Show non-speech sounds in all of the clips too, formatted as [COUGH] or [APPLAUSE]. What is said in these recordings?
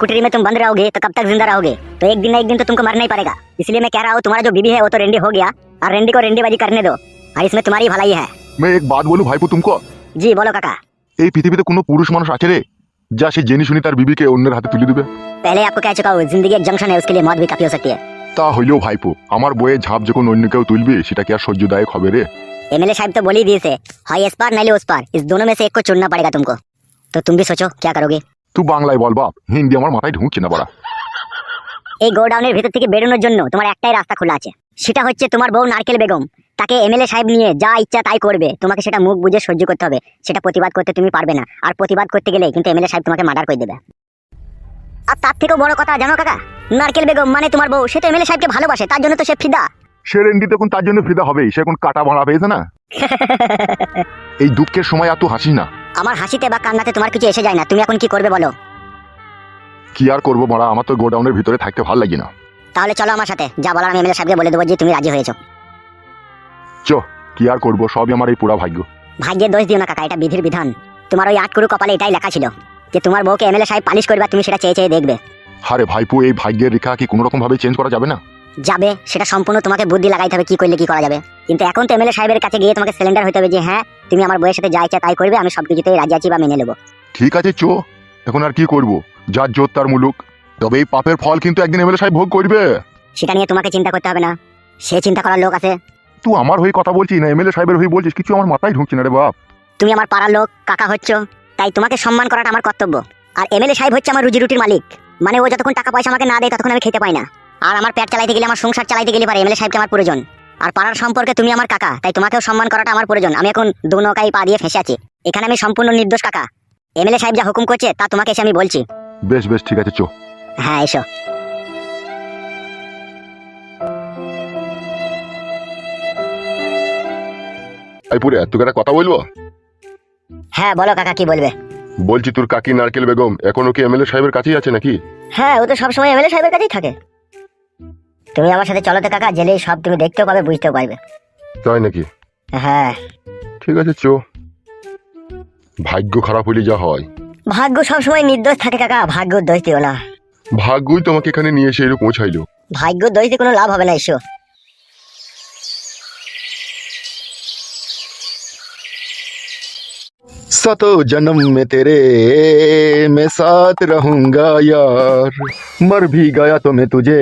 कुटरी में तुम बंद रहोगे तो कब तक जिंदा रहोगे तो एक दिन ना एक दिन तो तुमको मरना ही पड़ेगा इसलिए मैं कह रहा हूँ तुम्हारा जो बीबी है वो तो रेंडी हो गया और रेंडी को रेंडीबाजी करने दो और इसमें तुम्हारी भलाई है मैं एक बात বলু ভাইপো তুমকো जी बोलो काका এই পৃথিবীতে কোনো পুরুষ মানুষ আছে রে যা সে জেনে শুনি তার বিবিকে অন্যের হাতে তুলে দিবে पहले आपको कह चुका हूँ जिंदगी एक जंक्शन है उसके लिए मौत भी काफी हो सकती है তা হইলেও ভাইপো আমার বইয়ে ঝাঁপ যখন অন্য কেউ তুলবে সেটা কি আর সহ্যদায়ক হবে রে एमएलए साहब तो बोल ही दिए थे हाई इस पार नहीं उस पार इस दोनों में से एक को चुनना पड़ेगा तुमको तो तुम भी सोचो क्या करोगे তুই বাংলায় বল বাপ হিন্দি আমার মাথায় ঢুকছে না বড়া। এই গোডাউনের ভিতর থেকে বেরোনোর জন্য তোমার একটাই রাস্তা খোলা আছে। সেটা হচ্ছে তোমার বউ নারকেল বেগম। তাকে এমএলএ সাহেব নিয়ে যা ইচ্ছা তাই করবে। তোমাকে সেটা মুখ বুঝে সহ্য করতে হবে। সেটা প্রতিবাদ করতে তুমি পারবে না। আর প্রতিবাদ করতে গেলে কিন্তু এমএলএ সাহেব তোমাকে মার্ডার করে দেবে। আর তার থেকেও বড় কথা জানো কাকা? নারকেল বেগম মানে তোমার বউ। সে তো এমএলএ সাহেবকে ভালোবাসে তার জন্য তো সে ফিদা। সে রেন্ডি তখন তার জন্য ফিদা হবেই। সে এখন কাটা ভাড়া পেয়েছে না? [LAUGHS] এই দুঃখের সময় তুই হাসিস না। আমার হাসিতে বা কান্নাতে তোমার কিছু এসে যায় না। তুমি এখন কি করবে বলো? কি আর করব মারা আমার তো গোডাউনের ভিতরে থাকতে ভালো লাগে না। তাহলে চলো আমার সাথে। যা বলার আমি এমএলএ সাহেবকে বলে দেবো যে তুমি রাজি হয়েছো। চ কি আর করব? সবই আমার এই পুরা ভাগ্য। ভাগ্যের দোষ দিও না কাকা এটা বিধির বিধান। তোমার ওই আটকুরু কপালে এটাই লেখা ছিল যে তোমার বউকে এমএলএ সাহেব পালিশ করবে তুমি সেটা চেয়ে চেয়ে দেখবে। আরে ভাইপো এই ভাগ্যের রেখা কি কোনো রকম ভাবে চেঞ্জ করা যাবে না? যাবে সেটা সম্পূর্ণ তোমাকে বুদ্ধি লাগাইতে হবে কি করলে কি করা যাবে। কিন্তু এখন তো এমএলএ সাহেবের কাছে গিয়ে তোমাকে সিলিন্ডার হতে হবে যে হ্যাঁ তুমি আমার বউয়ের সাথে যা ইচ্ছা তাই করবে আমি সবকিছুতেই রাজি আছি বা মেনে নেব। ঠিক আছে চো। এখন আর কি করব? যার জোর তার মুলুক। তবে এই পাপের ফল কিন্তু একদিন এমএলএ সাহেব ভোগ করবে। সেটা নিয়ে তোমাকে চিন্তা করতে হবে না। সে চিন্তা করার লোক আছে। তুই আমার হয়ে কথা বলছিস না এমএলএ সাহেবের হয়ে বলছিস কিছু আমার মাথায় ঢুকছে না রে বাপ। তুমি আমার পাড়ার লোক কাকা হচ্ছ তাই তোমাকে সম্মান করাটা আমার কর্তব্য। আর এমএলএ সাহেব হচ্ছে আমার রুজি রুটির মালিক। মানে ও যতক্ষণ টাকা পয়সা আমাকে না দেয় ততক্ষণ আমি খেতে পাই না। আর আমার পেট চালাইতে গেলে আমার সংসার চালাইতে গেলে পারে এমএলএ সাহেবকে আমার প্রয়োজন। আর পাড়ার সম্পর্কে তুমি আমার কাকা তাই তোমাকেও সম্মান করাটা আমার প্রয়োজন। আমি এখন দু নৌকায় পা দিয়ে ফেসে আছি। এখানে আমি সম্পূর্ণ নির্দোষ কাকা। এমএলএ সাহেব যা হুকুম করছে তা তোমাকে এসে আমি বলছি। বেশ বেশ ঠিক আছে চো। হ্যাঁ এসো। এই পুরে তোকে একটা কথা বলব? হ্যাঁ বলো কাকা কি বলবে? বলছি তোর কাকি নারকেল বেগম এখনও কি এমএলএ সাহেবের কাছেই আছে নাকি? হ্যাঁ ও তো সবসময় এমএলএ সাহেবের কাছেই থাকে। তুমি আমার সাথে চলো তো কাকা জেলেই সব তুমি দেখতেও পাবে বুঝতেও পারবে। তাই নাকি? হ্যাঁ। ঠিক আছে চো। ভাগ্য খারাপ হইলে যা হয়। ভাগ্য সবসময় নির্দোষ থাকে কাকা ভাগ্য দোষ দিও না। ভাগ্যই তোমাকে এখানে নিয়ে এসে এরকম পৌঁছাইলো। ভাগ্য দোষ দিয়ে কোনো লাভ হবে না এসো। सतो जन्म में तेरे मैं साथ रहूंगा यार मर भी गया तो मैं तुझे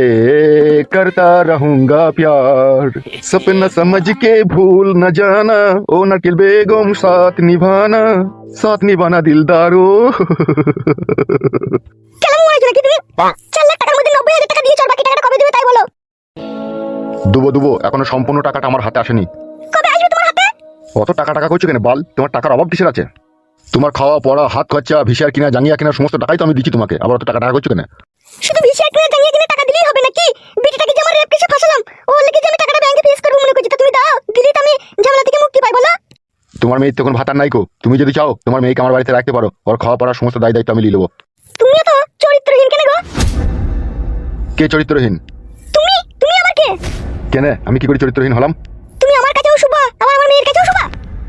करता रहूंगा प्यार सपना समझ के भूल न जाना ओ नकिल बेगम साथ निभाना साथ निभाना दिलदारो কেমন মনে হচ্ছে নাকি তুমি চার লাখ টাকার মধ্যে নব্বই হাজার টাকা দিয়েছো আর বাকি টাকাটা কবে দেবে তাই বলো দুবো দুবো এখনো সম্পূর্ণ টাকাটা আমার হাতে আসেনি কবে আসবে তোমার হাতে অত টাকা টাকা করছো কেন বাল তোমার টাকার অভাব কিসের আছে তোমার খাওয়া পড়া হাত খরচা ভিসার কিনা জাঙ্গিয়া কিনা সমস্ত টাকাই তো আমি দিচ্ছি তোমাকে। আবার তো টাকা টাকা করছ কেন? শুধু ভিসা কিনে জানিয়ে কিনে টাকা দিলেই হবে নাকি? বিটিটাকে যে আমার রেপ কেসে ফাঁসালাম। ও লেগে যে আমি টাকাটা ব্যাংকে ফেস করব মনে করছি। তা তুমি দাও দিলে তো আমি ঝামেলা থেকে মুক্তি পাই বলো। তোমার মেয়ে তখন ভাতার নাই কো। তুমি যদি চাও তোমার মেয়েকে আমার বাড়িতে রাখতে পারো। ওর খাওয়া পড়ার সমস্ত দায় দায়িত্ব আমি নিয়ে নেব। তুমি তো চরিত্রহীন কেন গো? কে চরিত্রহীন? তুমি? তুমি আমার কে? কেন? আমি কি করে চরিত্রহীন হলাম? তুমি আমার কাছেও শুভ আমার আমার মেয়ের কাছেও শুভ?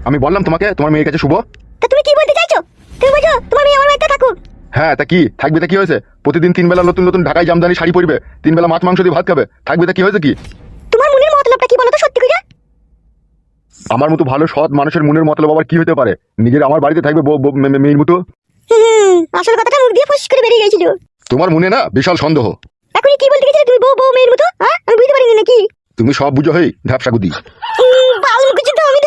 আমি বললাম তোমাকে তোমার মেয়ের কাছে শুভ। তা তুমি কি বলতে চাইছো? তুমি বলছো তোমার মেয়ে আমার বাড়িতে থাকুক। হ্যাঁ তা কি? থাকবে তা কি হয়েছে? প্রতিদিন তিন বেলা নতুন নতুন ঢাকায় জামদানি শাড়ি পরবে তিন বেলা মাছ মাংস দিয়ে ভাত খাবে থাকবে তা কি হয়েছে কি? তোমার মনের মতলবটা কি বলো তো সত্যি করে? আমার মতো ভালো সৎ মানুষের মনের মতলব আবার কি হতে পারে? নিজের আমার বাড়িতে থাকবে মেয়ের মতো? হুম আসল কথাটা মুখ দিয়ে ফুস করে বেরিয়ে গেছিল। তোমার মনে না বিশাল সন্দেহ? এখনই কি বলতে গেছিলে? তুমি বউ বউ মেয়ের মতো? হ্যাঁ আমি বুঝতে পারিনি নাকি? তুমি সব বুঝো হই ঢাপসা গুদি বাল তো আমি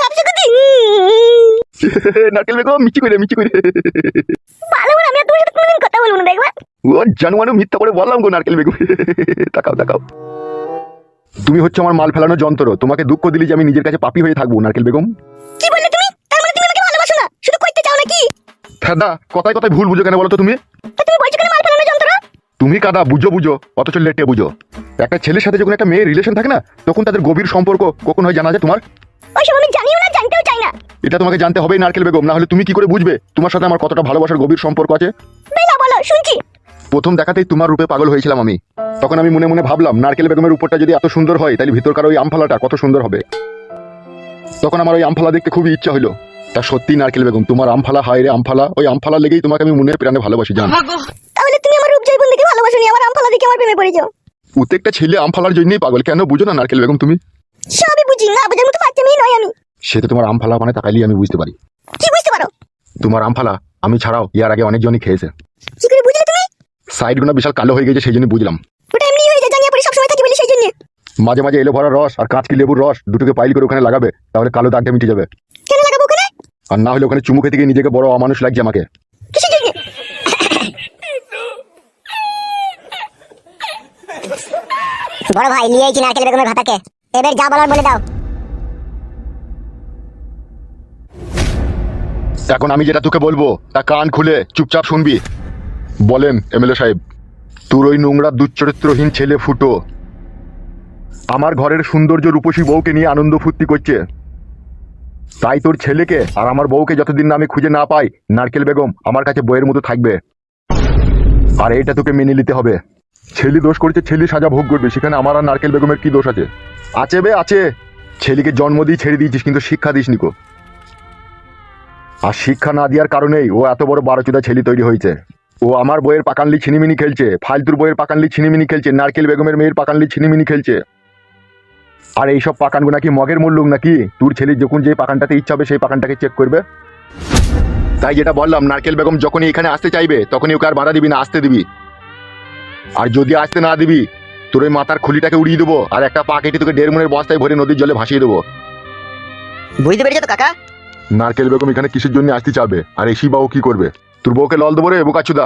[LAUGHS] নারকেল বেগম মিচি করে মিচি করে ভালো করে আমি তোমার সাথে কোনোদিন কথা বলব না দেখবা? ও জানুয়ানু মিথ্যা করে বললাম গো নারকেল বেগম। [LAUGHS] তাকাও তাকাও। তুমি হচ্ছে আমার মাল ফেলানোর যন্ত্র। তোমাকে দুঃখ দিলি যে আমি নিজের কাছে পাপি হয়ে থাকব নারকেল বেগম। কি বললে তুমি? তার মানে তুমি আমাকে ভালোবাসো না? শুধু কইতে চাও নাকি? ফেদা কথায় কথায় ভুল বুঝো কেন বলো তো তুমি? তুমি বলছো কেন মাল ফেলানোর যন্ত্র? তুমি কাদা বুঝো বুঝো অথচ লেটে বুঝো। একটা ছেলের সাথে যখন একটা মেয়ের রিলেশন থাকে না তখন তাদের গভীর সম্পর্ক কখন হয় জানা যায় তোমার? ওইসব আমি জানিও না জানতেও চাই না। এটা তোমাকে জানতে হবেই নারকেল বেগম। না হলে তুমি কি করে বুঝবে? তোমার সাথে আমার কতটা ভালোবাসার গভীর সম্পর্ক আছে? বেলা বলো শুনছি। প্রথম দেখাতেই তোমার রূপে পাগল হয়েছিলাম আমি। তখন আমি মনে মনে ভাবলাম নারকেল বেগমের উপরটা যদি এত সুন্দর হয় তাহলে ভিতরকার ওই আমফালাটা কত সুন্দর হবে। তখন আমার ওই আমফালা দেখতে খুবই ইচ্ছা হলো তা সত্যি নারকেল বেগম তোমার আমফালা হায় রে আমফালা ওই আমফালা লেগেই তোমাকে আমি মনের প্রাণে ভালোবাসি জান। তাহলে তুমি আমার রূপজয় বন্ধুকে ভালোবাসো নি আমার আমফালা দেখে আমার প্রেমে পড়েছো প্রত্যেকটা ছেলে আমফালার জন্যই পাগল কেন বুঝো না নারকেল বেগম তুমি? সবই বুঝি না বোঝার মতো বাচ্চা মেয়ে নয় আমি। সেটা তোমার আম ফালা মানে তাকাইলেই আমি বুঝতে পারি। কি বুঝতে পারো? তোমার আম ফালা আমি ছাড়াও ইয়ার আগে অনেকজনই খেয়েছে। কি করে বুঝলে তুমি? সাইডগুলো বিশাল কালো হয়ে গেছে সেই জন্য বুঝলাম। ওটা এমনি হয়ে যায় জাঙ্গিয়া পরে সবসময় থাকি বলি সেই জন্য। মাঝে মাঝে এলো ভরা রস আর কাঁচকি লেবুর রস দুটোকে পাইল করে ওখানে লাগাবে তাহলে কালো দাগটা মিটে যাবে। কেন লাগাবো ওখানে? আর না হলে ওখানে চুমু খেতে গিয়ে নিজেকে বড় অমানুষ লাগছে আমাকে। বড় ভাই নিয়ে আইছি নারকেল বেগমের ভাতাকে? এবার যা বলার বলে দাও। এখন আমি যেটা তোকে বলব, তা কান খুলে চুপচাপ শুনবি। বলেন, এমএলএ সাহেব, তোর ওই নোংরা দুশ্চরিত্রহীন ছেলে ফুটো, আমার ঘরের সৌন্দর্য রূপসী বউকে নিয়ে আনন্দ ফুর্তি করছে। তাই তোর ছেলেকে আর আমার বউকে যতদিন না আমি খুঁজে না পাই, নারকেল বেগম আমার কাছে বইয়ের মতো থাকবে। আর এটা তোকে মেনে নিতে হবে। ছেলে দোষ করেছে, ছেলে সাজা ভোগ করবে, সেখানে আমার আর নারকেল বেগমের কি দোষ আছে? আছে বে, আছে। ছেলেকে জন্ম দিয়ে ছেড়ে দিয়েছিস, কিন্তু শিক্ষা দিস নিকো আর শিক্ষা না দেওয়ার কারণেই ও এত বড় বারোচুদা ছেলে তৈরি হয়েছে। ও আমার বইয়ের পাকানলি ছিনিমিনি খেলছে, ফালতুর বইয়ের পাকানলি ছিনিমিনি খেলছে, নারকেল বেগমের মেয়ের পাকানলি ছিনিমিনি খেলছে। আর এইসব পাকানগুলো নাকি মগের মূল্যক নাকি? তোর ছেলে যখন যে পাকানটাতে ইচ্ছা হবে সেই পাকানটাকে চেক করবে। তাই যেটা বললাম, নারকেল বেগম যখনই এখানে আসতে চাইবে, তখনই ওকে আর বাধা দিবি না, আসতে দিবি। আর যদি আসতে না দিবি তোর ওই মাথার খুলিটাকে উড়িয়ে দেবো আর একটা পা কেটে তোকে দেড় মনের বস্তায় ভরে নদীর জলে ভাসিয়ে দেবো। বুঝতে পেরেছ তো কাকা? নারকেল বেগম এখানে কিসের জন্য আসতে চাবে? আর এসি বাবু কি করবে? তোর বউকে লল দেবো রে বোকাচুদা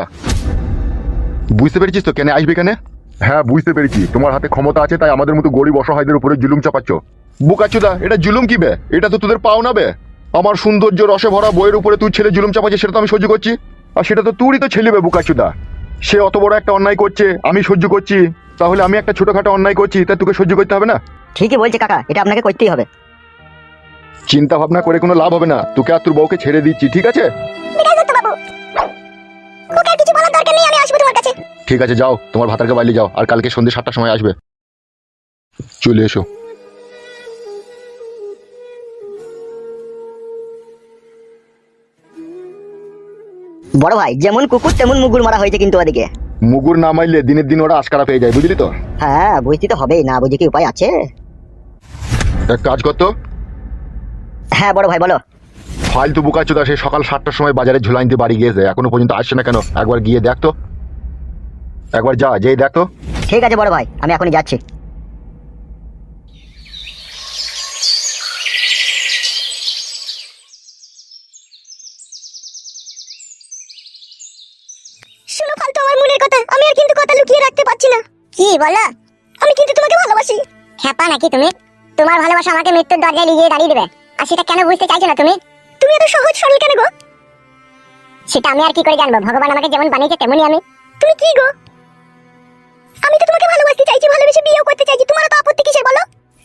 বুঝতে পেরেছিস তো কেন আসবে কেন হ্যাঁ বুঝতে পেরেছি। তোমার হাতে ক্ষমতা আছে তাই আমাদের মতো গরিব অসহায়দের উপরে জুলুম চাপাচ্ছ। বোকাচুদা এটা জুলুম কি বে? এটা তো তোদের পাও না বে। আমার সৌন্দর্য রসে ভরা বইয়ের উপরে তুই ছেলে জুলুম চাপাচ্ছে সেটা তো আমি সহ্য করছি। আর সেটা তো তুরই তো ছেলে বে বোকাচুদা সে অত বড় একটা অন্যায় করছে আমি সহ্য করছি। তাহলে আমি একটা ছোটখাটো অন্যায় করছি তা তোকে সহ্য করতে হবে না? ঠিকই বলছে কাকা এটা আপনাকে করতেই হবে। চিন্তা ভাবনা করে কোনো লাভ হবে না তোকে আর তোর বউকে ছেড়ে দিচ্ছি ঠিক আছে? বাবু। ওকে কিছু বলার দরকার নেই আমি আসব তোমার কাছে। ঠিক আছে যাও তোমার ভাতারকে বাইরে যাও আর কালকে সন্ধ্যে সাতটার সময় আসবে। চলে এসো। বড় ভাই যেমন কুকুর তেমন মুগুর মারা হয়েছে কিন্তু ওদিকে। মুগুর না মাইলে দিনের দিন ওরা আশকারা পেয়ে যায় বুঝলি তো? হ্যাঁ বুঝতে তো হবেই না বুঝে কি উপায় আছে? এক কাজ করতো? হ্যাঁ বড় ভাই বলো। ফালতু বুকাচোদা সে সকাল সাতটার সময় বাজারে ঝুলাইতে বাড়ি গিয়েছে এখনও পর্যন্ত আসছে না কেন? একবার গিয়ে দেখ তো। একবার যা যেই দেখ তো। ঠিক আছে বড় ভাই আমি এখনই যাচ্ছি শোনো ফালতু আমার মনের কথা আমি আর কিন্তু কথা লুকিয়ে রাখতে পারছি না কি বলো? আমি কিন্তু তোমাকে ভালোবাসি। হ্যাপা নাকি তুমি? তোমার ভালোবাসা আমাকে মৃত্যুর দরজায় নিয়ে দাঁড়িয়ে দেবে। আর সেটা কেন বুঝতে চাইছো না তুমি? তুমি এত সহজ সরল কেন গো? সেটা আমি আর কি করে জানব? ভগবান আমাকে যেমন বানিয়েছে তেমনই আমি। তুমি কি গো? আমি তো তোমাকে ভালোবাসতে চাইছি, ভালোবেসে বিয়েও করতে চাইছি। তোমার তো আপত্তি বলো?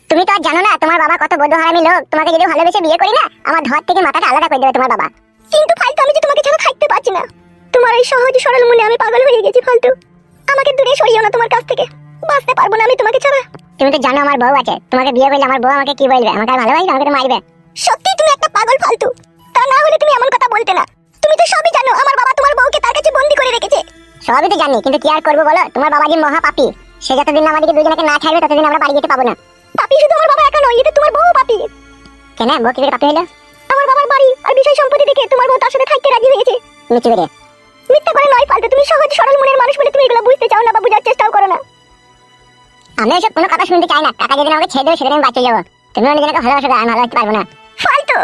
তুমি তো আর জানো না, তোমার বাবা কত হারামি লোক। তোমাকে যদি ভালোবেসে বিয়ে করি না, আমার ধর থেকে মাথাটা আলাদা করে দেবে তোমার বাবা। কিন্তু ফালতু, আমি যে তোমাকে ছাড়া থাকতে পারছি না। তোমার এই সহজ সরল মনে আমি পাগল হয়ে গেছি, ফালতু। আমাকে দূরে সরিও না তোমার কাছ থেকে। বাঁচতে পারব না আমি তোমাকে ছাড়া। তুমি তো জানো আমার বউ আছে। তোমাকে বিয়ে করলে আমার বউ আমাকে কি বলবে? আমাকে ভালোবাসবে আমাকে তো মারবে। সত্যি তুমি একটা পাগল ফালতু। তা না হলে তুমি এমন কথা বলতে না। তুমি তো সবই জানো আমার বাবা তোমার বউকে তার কাছে বন্দি করে রেখেছে। সবই তো জানি কিন্তু কি আর করব বলো? তোমার বাবা যে মহা পাপি সে যতদিন না আমাদেরকে দুজনকে না ছাড়বে ততদিন আমরা বাড়ি যেতে পাবো না। পাপি শুধু আমার বাবা একা নয় এটা তোমার বউ পাপি। কেন? বউ কি করে পাপি হলো? আমার বাবার বাড়ি আর বিষয় সম্পত্তি দেখে তোমার বউ তার সাথে থাকতে রাজি হয়েছে। মিথ্যে বেরে মিথ্যা করে নয় ফালতু। তুমি সহজ সরল মনের মানুষ বলে তুমি এগুলো বুঝতে চাও না বা বোঝার চেষ্টাও করো না। আমি এসব কোনো কথা শুনতে চাই না। টাকা যেদিন আমাকে ছেড়ে দেবে সেদিন আমি বাঁচে যাব। তুমি নিজেকে ভালোবাসো আমি ভালোবাসতে পারব না। ফালতু!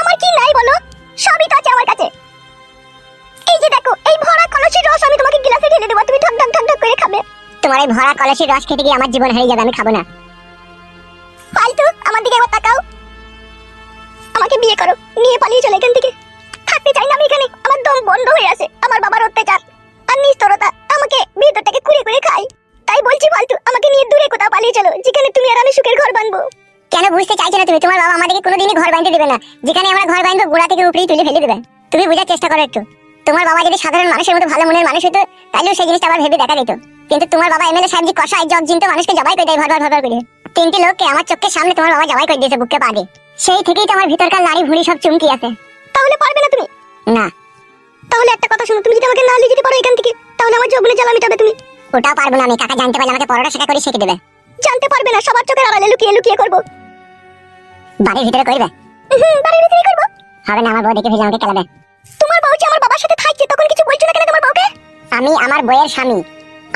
আমার কি নাই বলো? সবই তো আছে আমার কাছে। এই যে দেখো এই ভরা কলসির রস আমি তোমাকে গ্লাসে ঢেলে দেবো তুমি ঢক ঢক ঢক ঢক করে খাবে। তোমার এই ভরা কলসির রস খেতে গিয়ে আমার জীবন হারিয়ে যাবে আমি খাব না। ফালতু আমার দিকে একবার তাকাও। আমাকে বিয়ে করো নিয়ে পালিয়ে চলে এখান থেকে। থাকতে চাই না আমি এখানে আমার দম বন্ধ হয়ে আছে আমার বাবার অত্যাচার। আর নিস্তরতা আমাকে ভিতরটাকে কুড়ে কুড়ে খাই বলছি ফালতু আমাকে নিয়ে দূরে কোথাও পালিয়ে চলো যেখানে তুমি আর আমি সুখের ঘর বানবো কেন বুঝতে চাইছো না তুমি? তোমার বাবা আমাদেরকে কোনোদিনই ঘর বাঁধতে দেবে না। যেখানে আমরা ঘর বাঁধবো গোড়া থেকে উপরেই তুলে ফেলে দেবে। তুমি বোঝার চেষ্টা করো একটু। তোমার বাবা যদি সাধারণ মানুষের মতো ভালো মনের মানুষ হতো তাহলেও সেই জিনিসটা আবার ভেবে দেখা যেত। কিন্তু তোমার বাবা এমএলএ সাহেব জি কষায় জগ জিনতে মানুষকে জবাই করে দেয় ভর ভর ভর ভর করে। তিনটি লোককে আমার চোখের সামনে তোমার বাবা জবাই করে দিয়েছে বুককে পাগে সেই থেকেই তো আমার ভিতরকার নারী ভুঁড়ি সব চুমকি আছে। তাহলে পারবে না তুমি? না। তাহলে একটা কথা শুনো তুমি যদি আমাকে না নিয়ে যেতে পারো এখান থেকে তাহলে আমার যৌবনে জ্বালা মেটাবে তুমি। ওটাও পারব না আমি কাকা জানতে পারলে আমাকে পরোটা শেখা করে শিখে দেবে। জানতে পারবে না সবার চোখের আড়ালে লুকিয়ে লুকিয়ে করব। বাড়ির ভিতরে করবে? বাড়ির ভিতরে করব। হবে না আমার বউ দেখে ফেলে আমাকে খেলাবে তোমার বউ যে আমার বাবার সাথে থাকছে তখন কিছু বলছো না কেন তোমার বউকে? আমি আমার বইয়ের স্বামী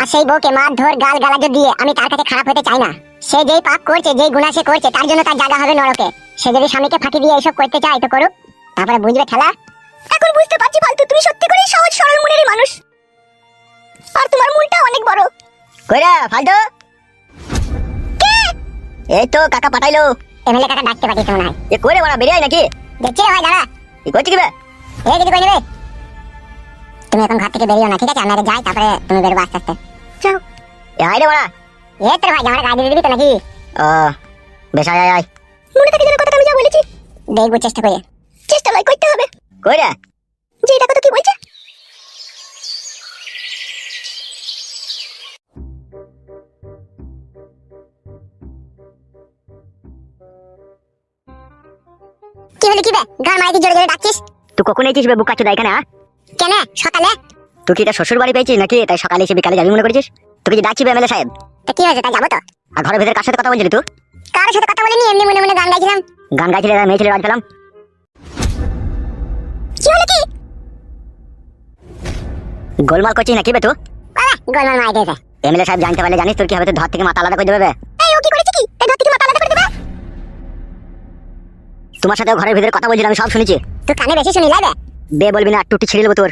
আর সেই বউকে মার ধর গাল গালাজ দিয়ে আমি তার কাছে খারাপ হতে চাই না। সে যেই পাপ করছে যেই গুণা সে করছে তার জন্য তার জায়গা হবে নরকে। সে যদি স্বামীকে ফাঁকি দিয়ে এইসব করতে চায় তো করুক। তারপরে বুঝবে খেলা এখন বুঝতে পারছি ফালতু তুমি সত্যি করেই সহজ সরল মনের মানুষ। আর তোমার মনটা অনেক বড়। কইরা ফালতু। কে? এই তো কাকা পাঠাইলো। এমএলএ কাকা ডাকতে পাঠিয়েছে মনে হয়। এ কইরে বড়া বেরিয়ে নাকি? দেখছি রে ভাই দাঁড়া। কি করছিস কি বে? এ কিছু কই নেবে? তুমি এখন ঘর থেকে বেরিও না ঠিক আছে? আমরা যাই তারপরে তুমি বেরোবো আস্তে আস্তে। যাও। এ আয় রে বড়া। এ তোর ভাই গায়ে দিয়ে দিবি তো নাকি? ও বেশ আয় আয় মনে থাকে যেন কথাটা আমি যা বলেছি। দেখব চেষ্টা করে। চেষ্টা লাই করতে হবে। কই রে যে এটা কথা কি বলছে? বে গান মারাই জোরে জোরে ডাকছিস। তুই কখন এসেছিস বে বুকা চোদা এখানে কেন? সকালে? তুই কি এটা শ্বশুর বাড়ি পেয়েছিস নাকি? তাই সকালে এসে বিকালে যাবি মনে করেছিস? তুই কি ডাকছিস এমএলএ সাহেব। তা কি হয়েছে? তাই যাব তো। আর ঘরের ভিতরে কার সাথে কথা বলছিলি তুই? কার সাথে কথা বলিনি এমনি মনে মনে গান গাইছিলাম। গান গাইছিলি আর মেয়ে ছেলে রাজ পেলাম। কি হলো কি? গোলমাল করছিস নাকি বে তুই? গোলমাল দিয়েছে এমএলএ সাহেব জানতে পারলে জানিস তোর কি হবে তোর ধর থেকে মাথা আলাদা করে দেবে তোমার সাথে ঘরের ভিতরে কথা বলছিলাম আমি সব শুনেছি। তুই কানে বেশি শুনি লাগে বে। বলবি না টুটি ছিঁড়ে দেবো তোর।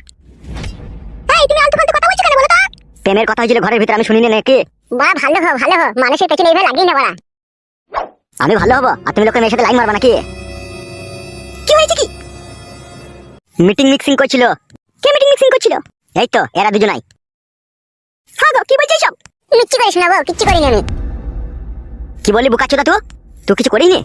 এই তুমি আলতু ফালতু কথা বলছো কেন বলো তো? প্রেমের কথা হয়েছিল ঘরের ভিতরে আমি শুনিনি নাকি? বাহ ভালো হো ভালো হো মানুষের পেছনে এইভাবে লাগিয়ে না বাড়া। আমি ভালো হব আর তুমি লোকের মেয়ের সাথে লাইন মারবা নাকি? কি হয়েছে কি? মিটিং মিক্সিং করছিল। কে মিটিং মিক্সিং করছিল? এই তো এরা দুজনাই। হ্যাঁ গো কি বলছিস সব? মিচ্ছি করিস না বউ কিচ্ছু করিনি আমি। কি বলি বুকাচ্ছো তুই? তুই কিছু করিনি?